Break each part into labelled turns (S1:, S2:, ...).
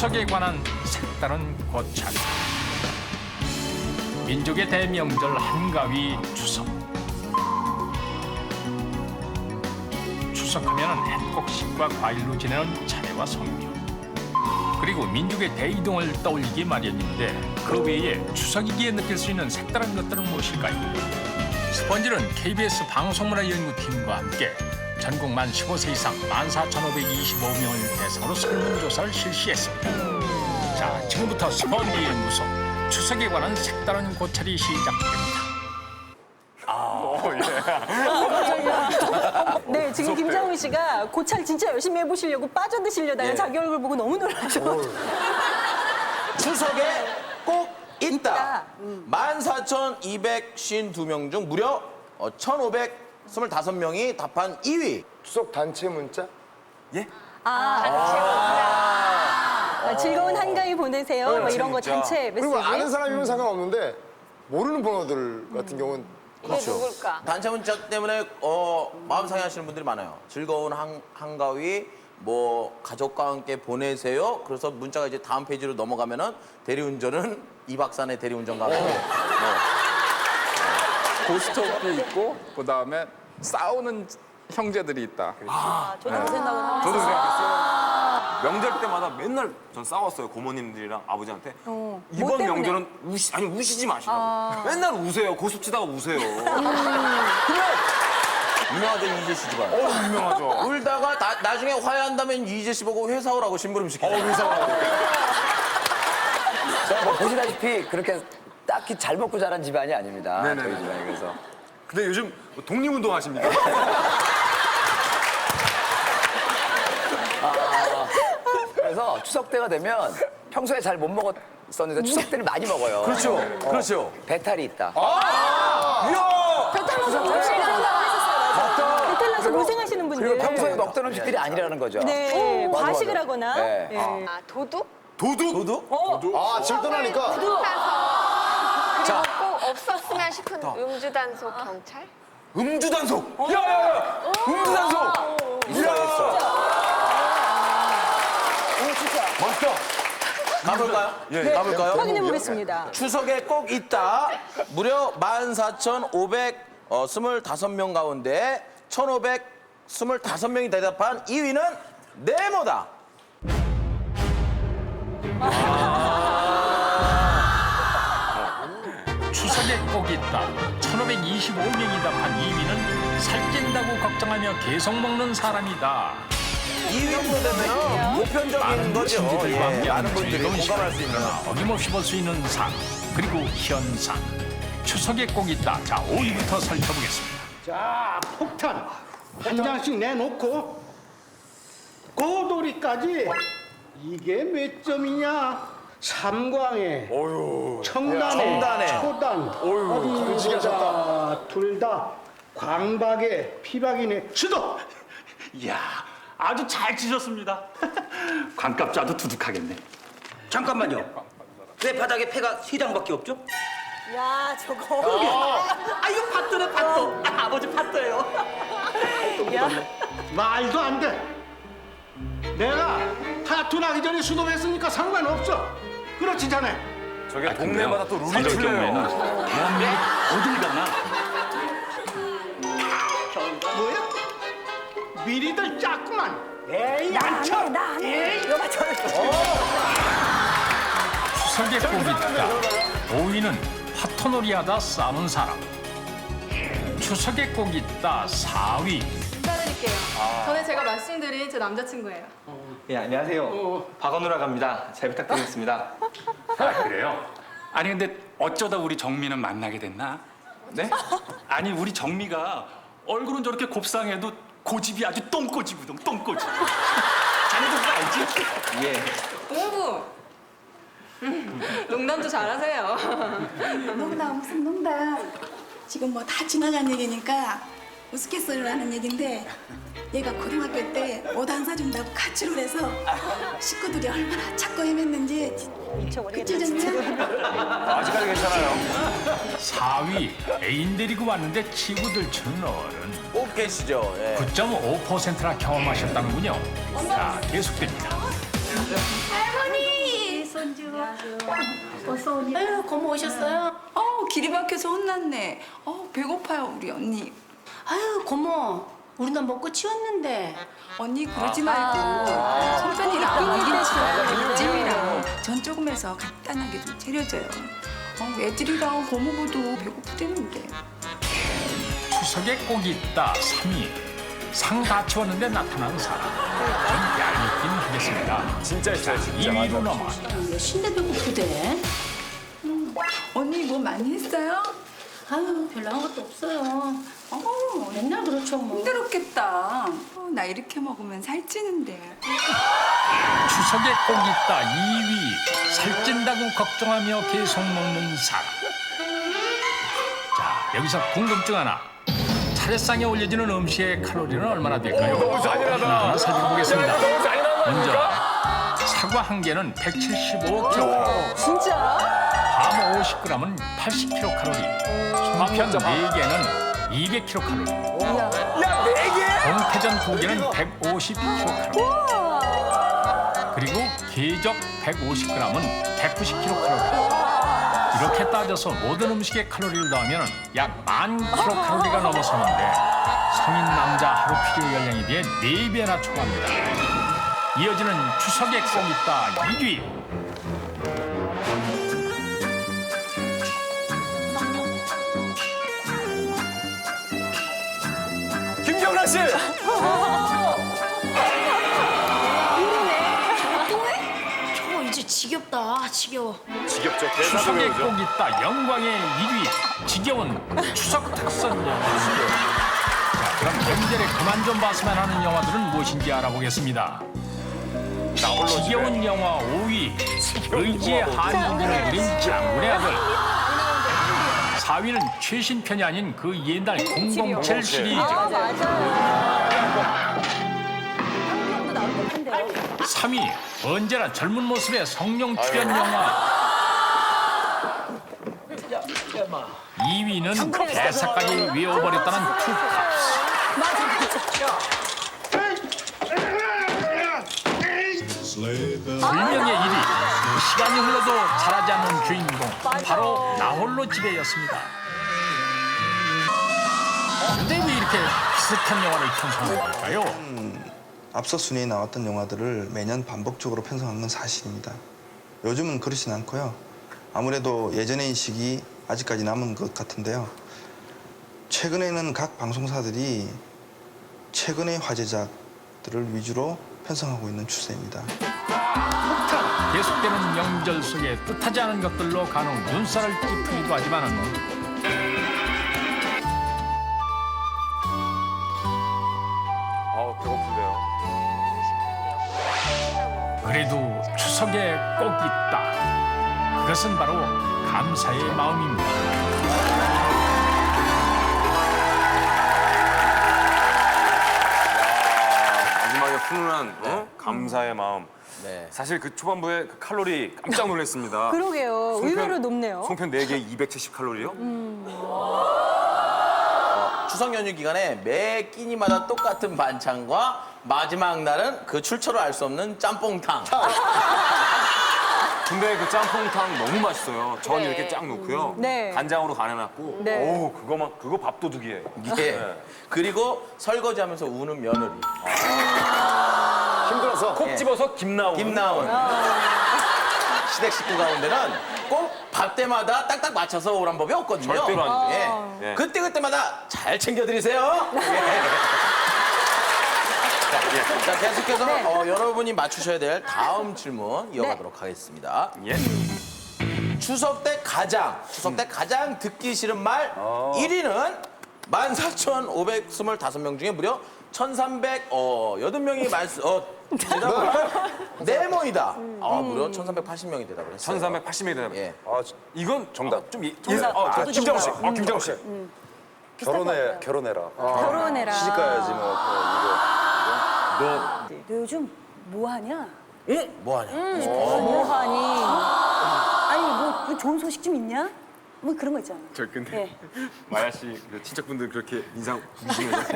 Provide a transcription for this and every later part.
S1: 추석에 관한 색다른 고찰. 민족의 대명절 한가위 추석. 추석하면 한국식과 과일로 지내는 차례와 성교. 그리고 민족의 대이동을 떠올리기 마련인데 그 외에 추석이기에 느낄 수 있는 색다른 것들은 무엇일까요? 스펀지는 KBS 방송문화연구팀과 함께 전국 만 15세 이상 14,525명을 대상으로 설문조사를 실시했습니다. 자, 지금부터 선비 연구소 추석에 관한 색다른 고찰이 시작됩니다. 아, 예.
S2: 아 네, 지금 김정은 씨가 고찰 진짜 열심히 해보시려고 빠져드시려다가
S3: 예.
S2: 자기 얼굴 보고 너무 놀라셔.
S3: 추석에 꼭 있다.
S2: 있다. 음.
S3: 14,252명 중 무려 어, 1,500 25명이 답한 2위.
S4: 추석 단체 문자? 예?
S2: 아, 아, 단체 문자. 아, 즐거운 한가위 보내세요. 뭐 네, 이런 거 단체 메시지.
S4: 그리고 아는 사람이면 상관없는데 모르는 번호들 같은 음. 경우는 이게 그렇죠.
S5: 누굴까?
S3: 단체 문자 때문에 어, 마음 상해하시는 분들이 많아요. 즐거운 한, 한가위 뭐 가족과 함께 보내세요. 그래서 문자가 이제 다음 페이지로 넘어가면은 대리운전은 이박산의 대리운전 가고 뭐 어. 네.
S6: 고스톱도 있고 그 다음에 싸우는 형제들이 있다.
S2: 저도 그 생각은 하고
S7: 저도 생각했어요. 명절 때마다 맨날 전 싸웠어요 고모님들이랑 아버지한테.
S2: 뭐
S7: 이번
S2: 때문에?
S7: 명절은 우시 아니 우시지 마시라고. 맨날 우세요. 고습 치다가 우세요.
S3: 유명하죠 이재 씨 집안.
S7: 어 유명하죠.
S3: 울다가 나, 나중에 화해한다면 이재 씨 보고 회사 오라고 심부름 시키죠.
S8: 뭐 보시다시피 그렇게 딱히 잘 먹고 자란 집안이 아닙니다.
S7: 네네네.
S8: 저희 집안이 그래서.
S7: 근데 요즘 독립운동 하십니까?
S8: 그래서 추석 때가 되면 평소에 잘 못 먹었었는데 추석 때는 많이 먹어요.
S3: 그렇죠.
S8: 어,
S3: 그렇죠.
S8: 배탈이 있다.
S2: 배탈 나서 고생하셨어요. 배탈 나서 고생하시는 분들.
S8: 그리고 평소에 먹던 음식들이 아니라는 거죠.
S2: 네,
S8: 맞아,
S2: 과식을
S8: 맞아.
S2: 하거나.
S8: 네.
S2: 예.
S5: 아, 도둑?
S7: 도둑?
S3: 도둑?
S4: 아, 질 떠나니까
S5: 그리고
S3: 자.
S5: 꼭 없었으면 싶은 음주 단속 경찰?
S7: 음주 단속. 야야야. 음주 단속.
S8: 있어, 있어.
S3: 가볼까요? 예. 가볼까요?
S2: 확인해 보겠습니다.
S3: 추석에 꼭 있다. 무려 14,525명 가운데 1,525명이 대답한 2위는 네모다.
S1: 꼭 있다. 1,525명이 답한 2위는 살찐다고 걱정하며 계속 먹는 사람이다.
S3: 2위 정도 되면 보편적인
S1: 많은
S3: 거죠.
S1: 친구들과
S3: 예,
S1: 함께하는
S3: 많은 분들이
S1: 즐거운
S3: 공감할 수 있는.
S1: 어김없이 볼 수 있는 상 그리고 현상. 추석에 꼭 있다. 자, 5위부터 살펴보겠습니다.
S9: 자, 폭탄 한 장씩 내놓고 고도리까지 이게 몇 점이냐? 삼광에, 청단에,
S3: 청단에.
S9: 초단, 어디 보자 둘다 광박에, 피박이네, 수도.
S10: 이야, 아주 잘 치셨습니다. 관값자도 두둑하겠네.
S11: 잠깐만요. 왜 바닥에 패가 세 장밖에 없죠?
S2: 야, 저거.
S11: 아 이거 팥도네 팥도. 아, 아버지 팥도예요.
S9: 말도 안 돼. 내가 타투 나기 전에 수도했으니까 상관없어. 그렇지 자네.
S7: 저게 동네마다 또 룰이
S10: 경우에는
S7: 틀려요.
S10: 대한민국 어딜 가나
S9: 뭐야? 미리들 짰구만. 에이, 안 쳐.
S1: 추석에 꼭 있다. 5위는 화토놀이하다 싸운 사람. 추석에 꼭 있다. 4위.
S12: 제가 말씀드린 제 남자친구예요.
S11: 예 안녕하세요. 박원우라고 합니다. 잘 부탁드리겠습니다.
S10: 아 그래요? 아니 근데 어쩌다 우리 정미는 만나게 됐나?
S11: 네?
S10: 아니 우리 정미가 얼굴은 저렇게 곱상해도 고집이 아주 똥꼬집이동 똥꼬집. 자네도 그거 알지?
S11: 예.
S12: 오부. 농담도 잘하세요.
S13: 농담 무슨 농담 지금 뭐 다 지나간 얘기니까 우스갯소리라는 얘긴데 얘가 고등학교 때 옷 안 사준다고 가출을 해서 식구들이 얼마나 찾고 헤맸는지
S2: 미쳐버리겠다.
S13: 그치 정말
S7: 아직까지 괜찮아요.
S1: 4위. 애인 데리고 왔는데 추는 어른.
S3: 꼭 계시죠. 예.
S1: 9.5%나 경험하셨다는군요. 자, 계속됩니다.
S5: 할머니!
S13: 어서 오니. 아유, 고모 오셨어요?
S14: 어, 길이 막혀서 혼났네. 어, 배고파요, 우리 언니.
S13: 아유, 고모. 우리는 먹고 치웠는데.
S14: 언니 그러지 말고 송편이랑 밀김치랑 찜이랑 전 조금 해서 간단하게 좀 차려줘요. 어, 애들이랑 고모부도 배고프대는데.
S1: 추석에 꼭 있다 3위 상 다 치웠는데 나타난 사람 좀 얄밉긴 하겠습니다
S7: 진짜 있어요, 진짜.
S1: 2위로 넘어
S13: 몇인데 배고프대?
S14: 언니 뭐 많이 했어요?
S13: 아유, 별로 한 것도 없어요. 어, 맨날 그렇죠, 뭐.
S14: 힘들었겠다. 어, 나 이렇게 먹으면 살찌는데.
S1: 추석에 꼭 있다 2위 살찐다고 걱정하며 계속 먹는 사람 자 여기서 궁금증 하나 차례상에 올려지는 음식의 칼로리는 얼마나 될까요?
S7: 너무 잔인하다.
S1: 하나 살펴보겠습니다
S7: 너무 잔인한
S1: 먼저 사과 한 개는 175kcal
S2: 진짜?
S1: 밤 50g은 80kcal 송편 4개는 200kcal
S7: 야, 네 개?
S1: 동태전 2개는 150kcal 그리고 계적 150g은 190kcal. 이렇게 따져서 모든 음식의 칼로리를 더하면 약 만 킬로칼로리가 넘어서는데 성인 남자 하루 필요 열량에 비해 4배나 초과합니다. 이어지는 추석에 꼭 있다 1위.
S7: 씨!
S13: 저거 이제 지겹다, 지겨워.
S7: 지겹죠.
S1: 추석에
S7: 대사도
S1: 꼭 있다 영광의 1위. 지겨운 추석 특선 영화. 자, 그럼 명절에 그만 좀 봤으면 하는 영화들은 무엇인지 알아보겠습니다. 지겨운 영화 5위 의지의 한국인을 그린 장군의 아들 4위는 최신 편이 아닌 그 옛날 007 시리즈
S2: 아, 맞아요. 한국도 나올 법한데요.
S1: 3위 언제나 젊은 모습의 성룡 출연 영화. 2위는 대사까지 외워버렸다는 투캅스. 불명의 1위 시간이 흘러도 자라지 않는 주인공 바로 나홀로 집에였습니다 근데 왜 이렇게 비슷한 영화를 편성한 걸까요?
S15: 앞서 순위에 나왔던 영화들을 매년 반복적으로 편성한 건 사실입니다. 요즘은 그렇진 않고요. 아무래도 예전의 인식이 아직까지 남은 것 같은데요. 최근에는 각 방송사들이 최근의 화제작들을 위주로 편성하고 있는 추세입니다.
S1: 계속되는 명절 속에 뜻하지 않은 것들로 간혹 눈살을 찌푸리기도 하지만 은
S7: 아우, 배고픈데요.
S1: 그래도 추석에 꼭 있다. 그것은 바로 감사의 마음입니다.
S7: 마지막에 훈훈한 어? 감사의 마음.
S3: 네.
S7: 사실 그 초반부에 그 칼로리 깜짝 놀랐습니다.
S2: 그러게요.
S7: 송편-
S2: 의외로 높네요.
S7: 송편 4개 270 칼로리요?
S3: 추석 연휴 기간에 매 끼니마다 똑같은 반찬과 마지막 날은 그 출처를 알 수 없는 짬뽕탕.
S7: 근데 그 짬뽕탕 너무 맛있어요. 전
S2: 네.
S7: 이렇게 쫙 놓고요.
S2: 네.
S7: 간장으로 간해놨고.
S2: 네.
S7: 오, 그거만 그거 밥도둑이에요.
S3: 예.
S7: 네.
S3: 그리고 설거지하면서 우는 며느리.
S7: 힘들어서 콕
S3: 예.
S7: 집어서 김 나오는.
S3: 김나온. 시댁 식구 가운데는 꼭 밥 때마다 딱딱 맞춰서 오란 법이 없거든요.
S7: 절대로 안
S3: 예.
S7: 돼요. 예.
S3: 그때 그때마다 잘 챙겨드리세요. 예. 자, 예. 자, 계속해서 어, 여러분이 맞추셔야 될 다음 질문 이어가도록 하겠습니다.
S7: 예.
S3: 추석 때 가장 추석 때 가장 듣기 싫은 말 1위는 14,525명 중에 무려 1,380명이 말씀 어 대답을 네모이다. 아 무려 1,380명이 대답을 했어요.
S7: 1380이 되나
S3: 예.
S7: 아, 이건 정답. 좀 예.
S2: 정답.
S7: 어, 저
S2: 나도
S7: 김정우 씨.
S2: 정답.
S7: 아, 김정우 씨.
S2: 같아요.
S15: 결혼해라.
S2: 결혼해라.
S15: 시집 가야지 뭐.
S2: 너 요즘 뭐 하냐?
S3: 뭐 하냐?
S2: 뭐 하니? 아니 뭐, 뭐 좋은 소식 좀 있냐? 뭐 그런 거 있잖아.
S7: 저 근데
S2: 예.
S7: 마야 씨그 친척분들 그렇게 인상 무시해서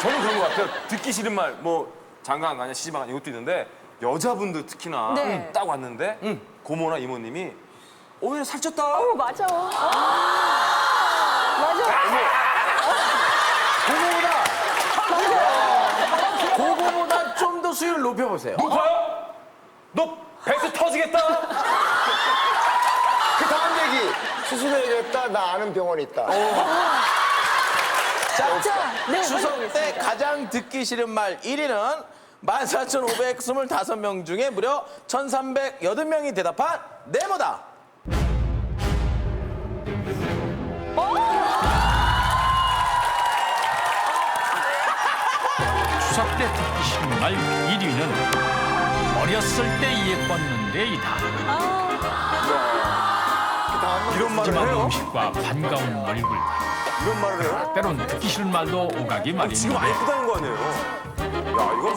S7: 저는 그런 것 같아요. 듣기 싫은 말, 뭐 장가가 아니야 시집 안 가냐 이것도 있는데 여자분들 특히나
S2: 네.
S7: 딱 왔는데 고모나 이모님이 오히려 살쪘다.
S2: 어, 맞아.
S3: 그거보다 좀 더 수위를 높여보세요.
S7: 높아요? 너 배스 터지겠다.
S4: 그 다음 얘기. 수술해야겠다. 나 아는 병원 있다.
S3: 자,
S2: 자, 네,
S3: 추석 때. 가장 듣기 싫은 말 1위는 14,525명 중에 무려 1,308명이 대답한 네모다.
S1: 추석 때 듣기 싫은 말 1위는 어렸을 때 예뻤는데이다.
S7: 이런 말을 해요?
S1: 음식과 반가운 얼굴,
S7: 이런 말을 해요?
S1: 때론 듣기 싫은 말도 오가기
S7: 지금 안
S1: 마련인데
S7: 예쁘다는 거 아니에요? 야 이거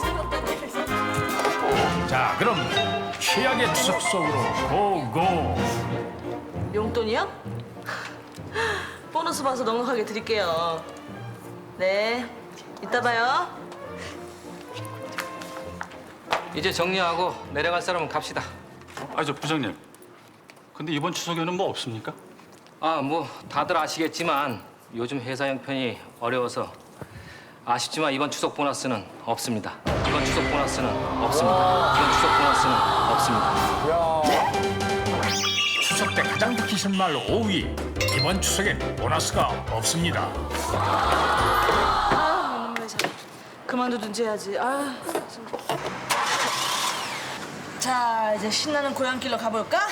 S1: 자 그럼 최악의 추석 속으로 고고
S16: 용돈이요? 보너스 봐서 넉넉하게 드릴게요. 네, 이따 봐요.
S11: 이제 정리하고 내려갈 사람은 갑시다.
S10: 아, 저 부장님. 근데 이번 추석에는 뭐 없습니까?
S11: 아, 뭐 다들 아시겠지만 요즘 회사 형편이 어려워서 아쉽지만 이번 추석 보너스는 없습니다. 이번 추석 보너스는 없습니다. 이번 추석 보너스는 없습니다.
S1: 추석 때 가장 듣기 싫은 말 5위 이번 추석엔 보너스가 없습니다.
S16: 아. 그만두든지 해야지. 아. 자, 이제 신나는 고향길로 가볼까?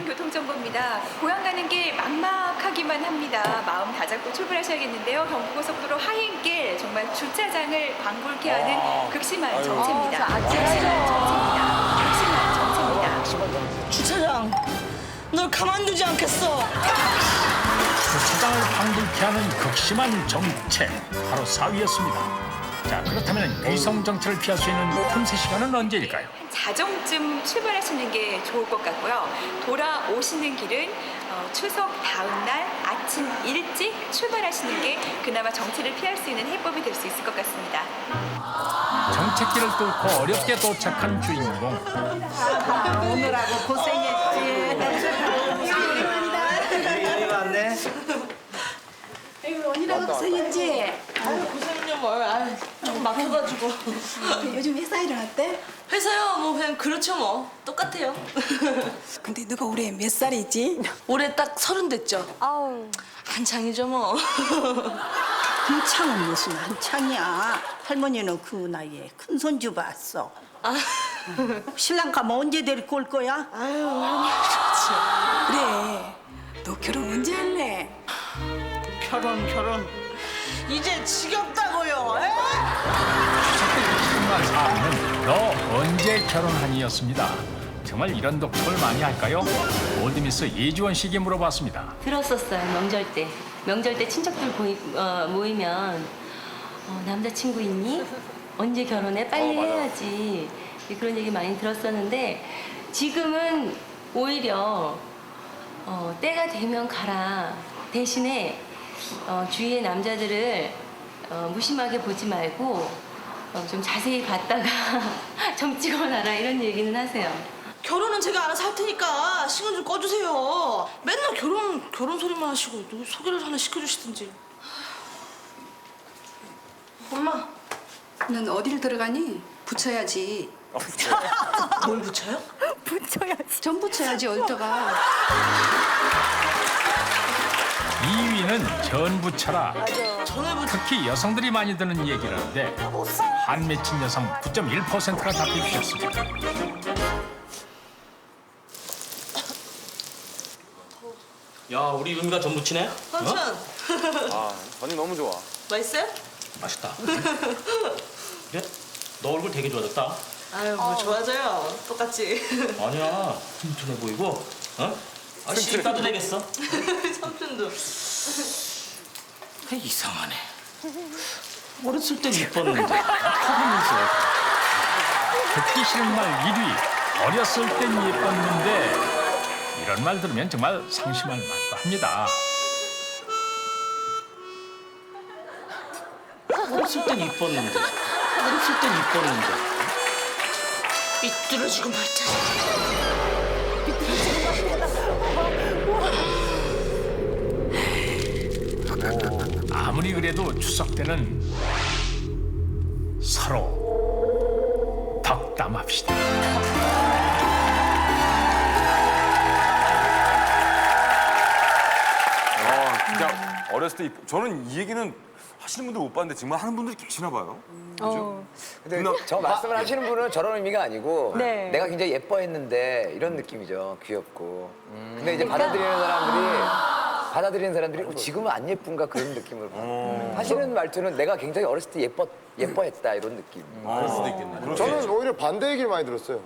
S14: 57분 교통정보입니다. 고향 가는 길 막막하기만 합니다. 마음 다잡고 출발하셔야겠는데요. 경부고속도로 하행길 정말 주차장을 방불케 하는 극심한 정체입니다.
S2: 아.
S14: 극심한 정체입니다. 극심한 정체입니다.
S16: 주차장, 널 가만두지 않겠어.
S1: 주차장을 방불케 하는 극심한 정체 바로 4위였습니다. 자 그렇다면 귀성 정체를 피할 수 있는 틈새 시간은 언제일까요?
S14: 자정쯤 출발하시는 게 좋을 것 같고요. 돌아오시는 길은 어, 추석 다음 날 아침 일찍 출발하시는 게 그나마 정체를 피할 수 있는 해법이 될 수 있을 것 같습니다.
S1: 정체길을 뚫고 어렵게 도착한 주인공
S2: 오늘하고 고생했지.
S13: 아이고 언니라고 고생했지?
S16: 아유, 고생은요 뭘. 아유, 조금 막혀가지고.
S13: 요즘 회사 일은 어때?
S16: 회사요, 뭐 그냥 그렇죠 뭐. 똑같아요.
S13: 근데 너가 올해 몇 살이지?
S16: 올해 딱 서른 됐죠.
S2: 아우.
S16: 한창이죠 뭐.
S2: 한창은 무슨 한창이야. 할머니는 그 나이에 큰 손주 봤어.
S16: 아,
S2: 신랑 가면 언제 데리고 올 거야?
S16: 아유, 할머니 그렇지.
S13: 그래. 너 결혼 언제 할래?
S2: 결혼 결혼.
S16: 이제 지겹다고요.
S1: 말 4위는 너 언제 결혼하니였습니다. 정말 이런 독촉을 많이 할까요? 올드미스 이지원 씨에게 물어봤습니다.
S17: 들었었어요 명절 때 명절 때 친척들 모이, 어, 모이면 어, 남자친구 있니? 언제 결혼해? 빨리 해야지 그런 얘기 많이 들었었는데 지금은 오히려 어, 때가 되면 가라 대신에 어, 주위의 남자들을 어, 무심하게 보지 말고 어, 좀 자세히 봤다가 점 찍어놔라 이런 얘기는 하세요.
S16: 결혼은 제가 알아서 할 테니까 신경 좀 꺼주세요. 맨날 결혼 결혼 소리만 하시고 누구 소개를 하나 시켜주시든지. 엄마,
S14: 넌 어디를 들어가니? 붙여야지.
S16: 뭘 붙여요?
S2: 붙여야지.
S14: 전 붙여야지 어디다가.
S1: 2위는 전부차라. 특히 여성들이 많이 듣는 얘기라는데 한 맺힌 여성 9.1%가 답해 주셨습니다.
S11: 야, 우리 유미가 전 부치네?
S16: 삼촌,
S7: 아 전이 너무 좋아.
S16: 맛있어요?
S11: 맛있다. 그래? 너 얼굴 되게 좋아졌다.
S16: 아유, 뭐 좋아져요. 똑같지.
S11: 아니야, 튼튼해 보이고, 어? 아, 시집 가도 되겠어.
S16: 삼촌도.
S11: 이상하네. 어렸을 땐 이뻤는데. 커보면서.
S1: 듣기 싫은 말 1위. 어렸을 땐 예뻤는데 이런 말 들으면 정말 상심할 만도 합니다.
S11: 어렸을 땐 이뻤는데. 어렸을 땐 이뻤는데.
S16: 삐뚤어지고 말자.
S1: 아무리 그래도 추석 때는 서로 덕담합시다.
S7: 아, 진짜 어렸을 때 이- 저는 이 얘기는 하시는 분들 못 봤는데 정말 하는 분들이 계시나 봐요.
S8: 어. 근데
S7: 누나-
S8: 저 말씀을 하시는 분은 저런 의미가 아니고
S2: 네.
S8: 내가 굉장히 예뻐했는데 이런 느낌이죠. 귀엽고. 근데 이제
S2: 그러니까-
S8: 받아들이는 사람들이 받아들이는 사람들이 어, 지금은 안 예쁜가 그런 느낌을 받아요. 하시는 말투는 내가 굉장히 어렸을 때 예뻐 예뻐했다 이런 느낌.
S3: 그럴 수도 있겠네.
S4: 저는 오히려 반대 얘기를 많이 들었어요.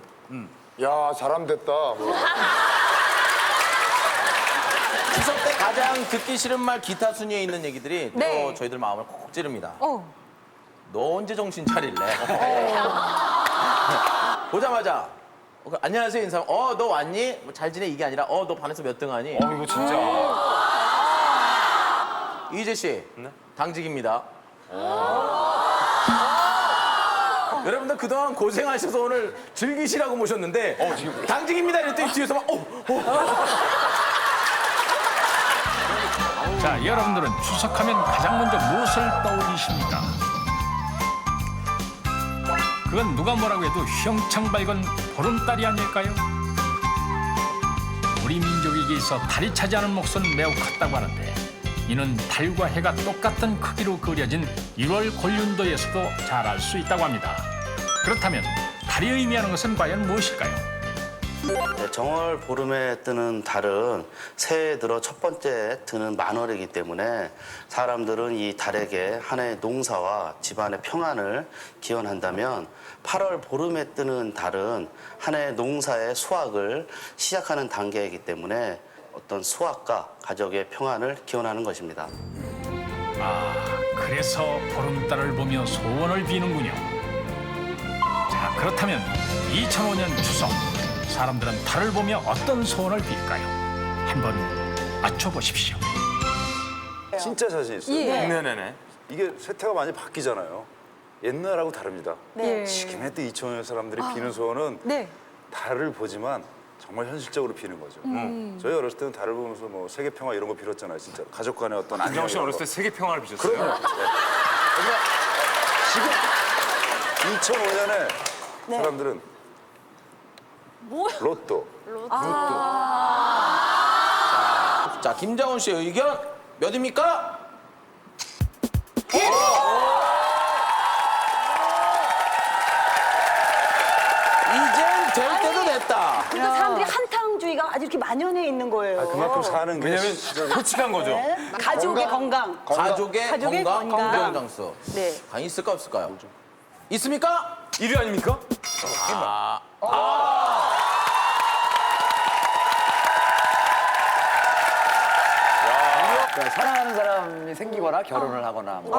S4: 야 사람 됐다. 뭐.
S3: 추석 때 가장 듣기 싫은 말 기타 순위에 있는 얘기들이
S2: 네.
S3: 또 저희들 마음을 콕콕 찌릅니다.
S2: 어.
S3: 너 언제 정신 차릴래? 보자마자 어, 그, 안녕하세요 인사. 어너 왔니? 뭐 잘 지내 이게 아니라 어 너 반에서 몇 등 하니?
S7: 어, 이거 진짜.
S3: 이재 씨 당직입니다. 여러분들 그동안 고생하셔서 오늘 즐기시라고 모셨는데 당직입니다 이랬더니 뒤에서 막 어, 어.
S1: 자, 여러분들은 추석하면 가장 먼저 무엇을 떠올리십니까? 그건 누가 뭐라고 해도 휘영창 밝은 보름달이 아닐까요? 우리 민족에게 있어 달이 차지하는 몫은 매우 컸다고 하는데 이는 달과 해가 똑같은 크기로 그려진 1월 곤륜도에서도 잘 알 수 있다고 합니다. 그렇다면 달이 의미하는 것은 과연 무엇일까요?
S18: 네, 정월 보름에 뜨는 달은 새해 들어 첫 번째 드는 만월이기 때문에 사람들은 이 달에게 한 해의 농사와 집안의 평안을 기원한다면 8월 보름에 뜨는 달은 한 해의 농사의 수확을 시작하는 단계이기 때문에 어떤 수확과 가족의 평안을 기원하는 것입니다.
S1: 아, 그래서 보름달을 보며 소원을 비는군요. 자, 그렇다면 2005년 추석 사람들은 달을 보며 어떤 소원을 빌까요? 한번 맞춰보십시오.
S19: 진짜 자신 있어요.
S1: 예.
S7: 네네네.
S19: 이게 세태가 많이 바뀌잖아요. 옛날하고 다릅니다.
S2: 네.
S19: 지금의 또 2000년 사람들이
S2: 아.
S19: 비는 소원은
S2: 네.
S19: 달을 보지만 정말 현실적으로 비는 거죠.
S7: 음.
S19: 저희 어렸을 때는 달을 보면서 뭐 세계 평화 이런 거 빌었잖아요, 진짜. 가족 간의 어떤.
S7: 안정 씨
S19: 이런
S7: 어렸을 때
S19: 거.
S7: 세계 평화를 비셨어요?
S19: 그럼요. 지금 2005년에
S2: 네.
S19: 사람들은 로또.
S3: 자 김장훈 씨 의견 몇입니까? 이젠 될 때도 됐다.
S2: 그러니까 사람들이 한탕주의가 아주 이렇게 만연해 있는 거예요.
S19: 그만큼 사는 게
S7: 왜냐면 솔직한 거죠.
S2: 네. 가족의 건강.
S3: 가족의,
S2: 가족의
S3: 건강,
S2: 건강.
S3: 건강장수.
S2: 네.
S3: 과연 있을까 없을까요? 있습니까?
S7: 1위 아닙니까?
S3: 아,
S8: 그러니까 사랑하는 사람이 생기거나 결혼을 하거나 뭐.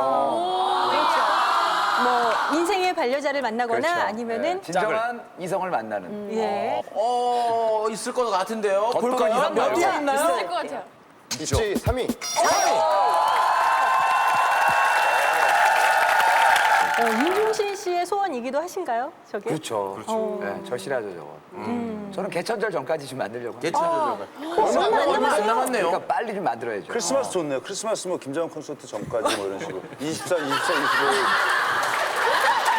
S2: 뭐 인생의 반려자를 만나거나
S8: 그렇죠.
S2: 아니면은
S8: 네, 진정한 이성을 만나는.
S2: 예.
S3: 어 있을 것 같은데요. 볼까요? 몇
S8: 말고.
S3: 개 있나요?
S2: 있을 것 같아요.
S4: 있지 3위.
S2: 어, 윤종신 씨의 소원이기도 하신가요? 저게?
S8: 그렇죠.
S2: 어.
S8: 네, 절실하죠, 저거. 저는 개천절 전까지 좀 만들려고.
S3: 개천절
S8: 아,
S3: 얼마 얼마 얼마 안 남았네요.
S8: 그러니까 빨리 좀 만들어야죠.
S19: 크리스마스 좋네요. 크리스마스 뭐 김장훈 콘서트 전까지 뭐 이런 식으로. 24, 24, 25.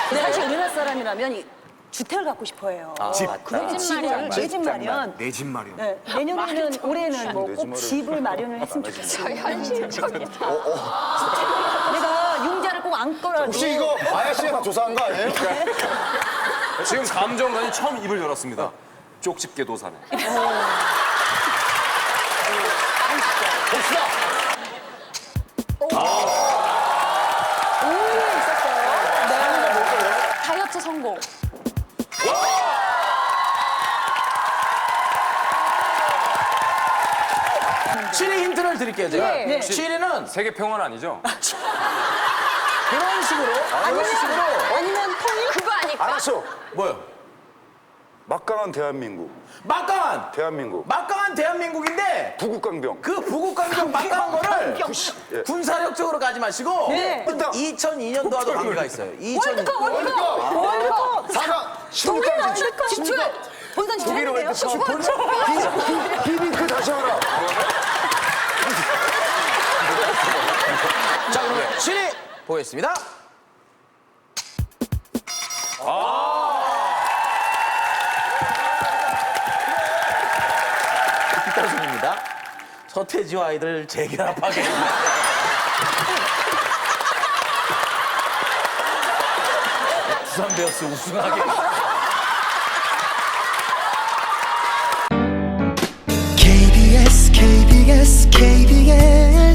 S2: 근데 사실 우리나라 사람이라면 이 주택을 갖고 싶어해요.
S8: 아,
S3: 집.
S8: 맞다.
S2: 그런
S8: 집
S2: 집을. 내 집. 마련.
S7: 내 집 마련.
S2: 네, 내년에는 올해는 뭐내꼭
S19: 집을
S2: 마련을 했으면 좋겠어요.
S5: 현실적이다.
S2: 내가 융자를 꼭 안 거라도.
S4: 혹시 이거 아야 씨가 조사한 거 아니에요?
S7: 지금 감정관이 처음 입을 열었습니다. 쪽집게 도사네.
S3: 취리 힌트를 드릴게요, 제가.
S2: 네. 네.
S3: 취리는
S7: 세계 평화는 아니죠?
S3: 그런 식으로, 그런 식으로.
S2: 아니면 통일?
S5: 그거 아닐까?
S19: 알았어.
S3: 뭐요?
S19: 막강한 대한민국.
S3: 막강한
S19: 대한민국.
S3: 막강한 대한민국인데
S19: 부국강병.
S3: 그 부국강병 막강한 거를
S19: 예.
S3: 군사력적으로 가지 마시고
S2: 네.
S3: 2002년도와도 관계가 있어요. 2000...
S2: 월드컵 월드컵 월드컵
S19: 사강
S2: 독일
S19: 16강 진출.
S2: 월드컵 진출 본선
S19: 독일
S2: 진출했네요.
S19: 월드컵. 비빙크 다시 하라.
S3: 자 그럼 순위 보겠습니다. 뒷단순입니다. 서태지와 아이들 재결합하게. 부산 베어스 우승하게.
S20: KBS KBS.